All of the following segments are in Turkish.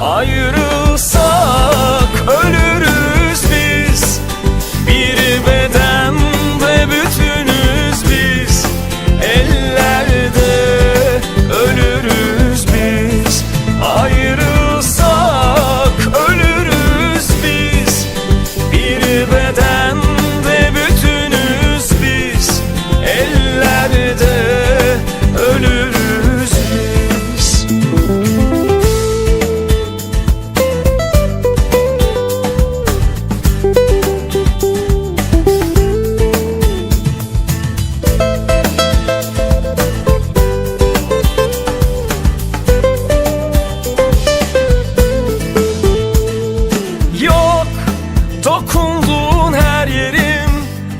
Ayrılsak ölürüz biz. Bir bedende bütünüz biz. Ellerde ölürüz biz. Ayrılsak ölürüz biz. Bir bedende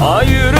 Ayrılsak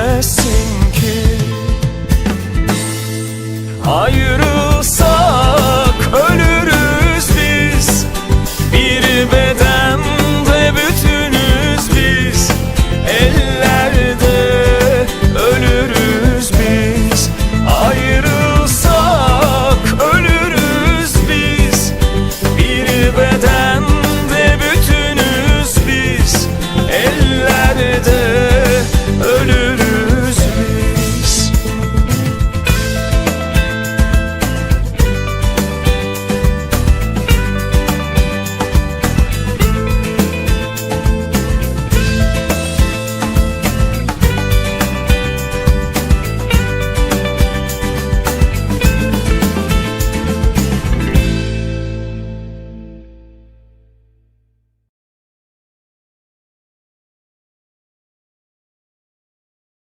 Ayrı